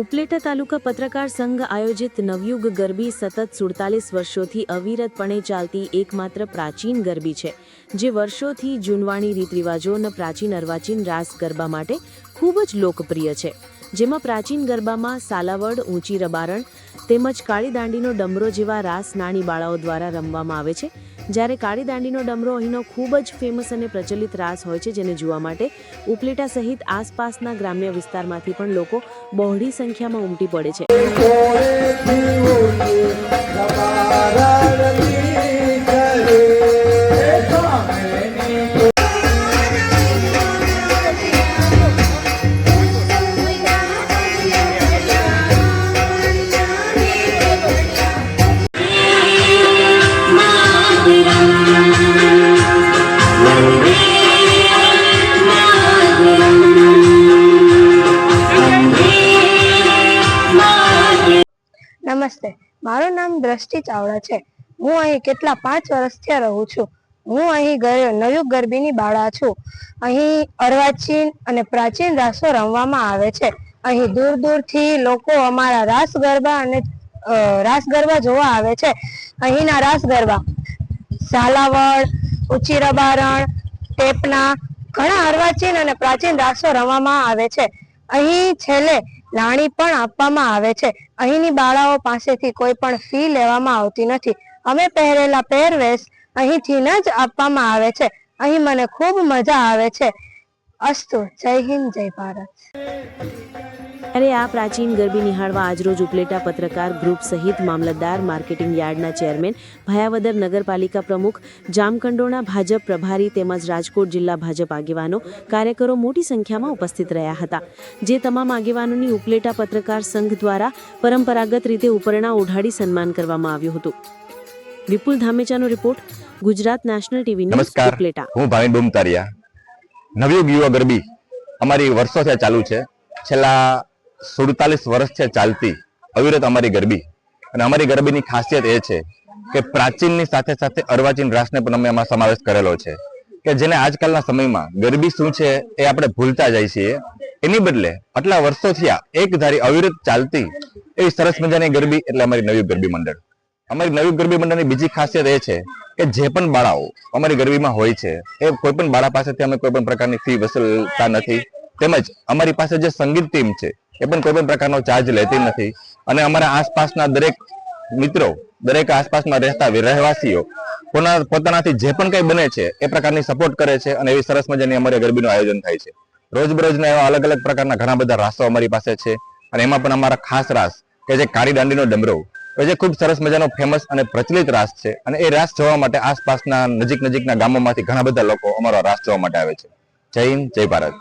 ઉપલેટા તાલુકા પત્રકાર સંઘ આયોજિત નવયુગ ગરબી સતત સુડતાલીસ વર્ષોથી અવિરતપણે ચાલતી એકમાત્ર પ્રાચીન ગરબી છે, જે વર્ષોથી જૂનવાણી રીતરિવાજો અને પ્રાચીન અર્વાચીન રાસ ગરબા માટે ખૂબ જ લોકપ્રિય છે. જેમાં પ્રાચીન ગરબામાં સાલાવડ, ઊંચી રબારણ તેમજ કાળી દાંડીનો ડમરો જેવા રાસ નાની બાળાઓ દ્વારા રમવામાં આવે છે જ્યારે કાળી દાંડીનો ડમરો અહીંનો ખૂબ જ ફેમસ અને પ્રચલિત રાસ હોય છે જેને જોવા માટે ઉપલેટા સહિત આસપાસના ગ્રામ્ય વિસ્તારમાંથી પણ લોકો બહોળી સંખ્યામાં ઉમટી પડે છે. નમસ્તે. મારું નામ દ્રષ્ટિ ચાવડા છે. હું અહીં કેટલા પાંચ વર્ષથી રહું છું. હું અહીં નયુગ ગરબીની બાળા છું. અહીં અર્વાચીન અને પ્રાચીન રાસો રમવામાં આવે છે. અહીં દૂર દૂરથી લોકો અમારા રાસ ગરબા અને રાસ ગરબા જોવા આવે છે. અહીંના રાસ ગરબા ઝાલાવડ ઊંચી રબારણ ટેપના ઘણા અર્વાચીન અને પ્રાચીન રાસો રમવામાં આવે છે. અહીં છેલ્લે લાણી પણ આપવામાં આવે છે. અહીંની બાળાઓ પાસેથી કોઈ પણ ફી લેવામાં આવતી નથી. અમે પહેરેલા પહેરવેશ અહીંથી જ આપવામાં આવે છે. અહીં મને ખૂબ મજા આવે છે. અસ્તુ, જય હિન્દ, જય ભારત. અરે આ પ્રાચીન ગરબી નિહાળવા આજરોજ ઉપલેટા પત્રકાર ગ્રુપ સહિત મામલતદાર માર્કેટિંગ યાર્ડના ચેરમેન ભયાવદર નગરપાલિકા પ્રમુખ જામકંડોળના ભાજપ પ્રભારી તેમજ રાજકોટ જિલ્લા ભાજપ આગેવાનો કાર્યકરો મોટી સંખ્યામાં ઉપસ્થિત રહ્યા હતા. જે તમામ આગેવાનોની ઉપલેટા પત્રકાર સંઘ દ્વારા પરંપરાગત રીતે ઉપરણા ઉઢાડી સન્માન કરવામાં આવ્યું હતું. વિપુલ ધામેચાનો રિપોર્ટ ગુજરાત નેશનલ ટીવી નમસ્કાર. ઉપલેટા. હું ભાવિન બુમતારિયા. નવયુગ યુવા ગરબી અમારી વર્ષોથી ચાલુ છે. છેલ્લા સુડતાલીસ વર્ષથી ચાલતી. અવિરત અમારી ગરબી. અને અમારી ગરબીની ખાસિયત એ છે કે પ્રાચીનની સાથે સાથે અર્વાચીન રાસને પણ અમે એમાં સમાવેશ કરેલો છે. કે જેને આજકાલના સમયમાં ગરબી શું છે એ આપણે ભૂલતા જાય છીએ. એની બદલે આટલા વર્ષોથી આ એક ધારી અવિરત ચાલતી એવી સરસ મજાની ગરબી એટલે અમારી નવી ગરબી મંડળ. અમારી નવી ગરબી મંડળની બીજી ખાસિયત એ છે કે જે પણ બાળાઓ અમારી ગરબીમાં હોય છે એ કોઈ પણ બાળા પાસેથી અમે કોઈ પણ પ્રકારની ફી વસૂલતા નથી. તેમજ અમારી પાસે જે સંગીત ટીમ છે, એ પણ કોઈ પણ પ્રકારનો ચાર્જ લેતી નથી. અને અમારા આસપાસના દરેક મિત્રો, દરેક આસપાસમાં રહેતા રહેવાસીઓ પોતાનાથી જે પણ કંઈ બને છે, એ પ્રકારની સપોર્ટ કરે છે અને એવી સરસ મજાની અમારે ગરબીનું આયોજન થાય છે. રોજબરોજના એવા અલગ અલગ પ્રકારના ઘણા બધા રાસો અમારી પાસે છે અને એમાં પણ અમારા ખાસ રાસ કે જે કાળી દાંડીનો ડમરો કે જે ખૂબ સરસ મજાનો ફેમસ અને પ્રચલિત રાસ છે અને એ રાસ જોવા માટે આસપાસના નજીક નજીકના ગામોમાંથી ઘણા બધા લોકો અમારો રાસ જોવા માટે આવે છે. જય હિન્દ, જય ભારત.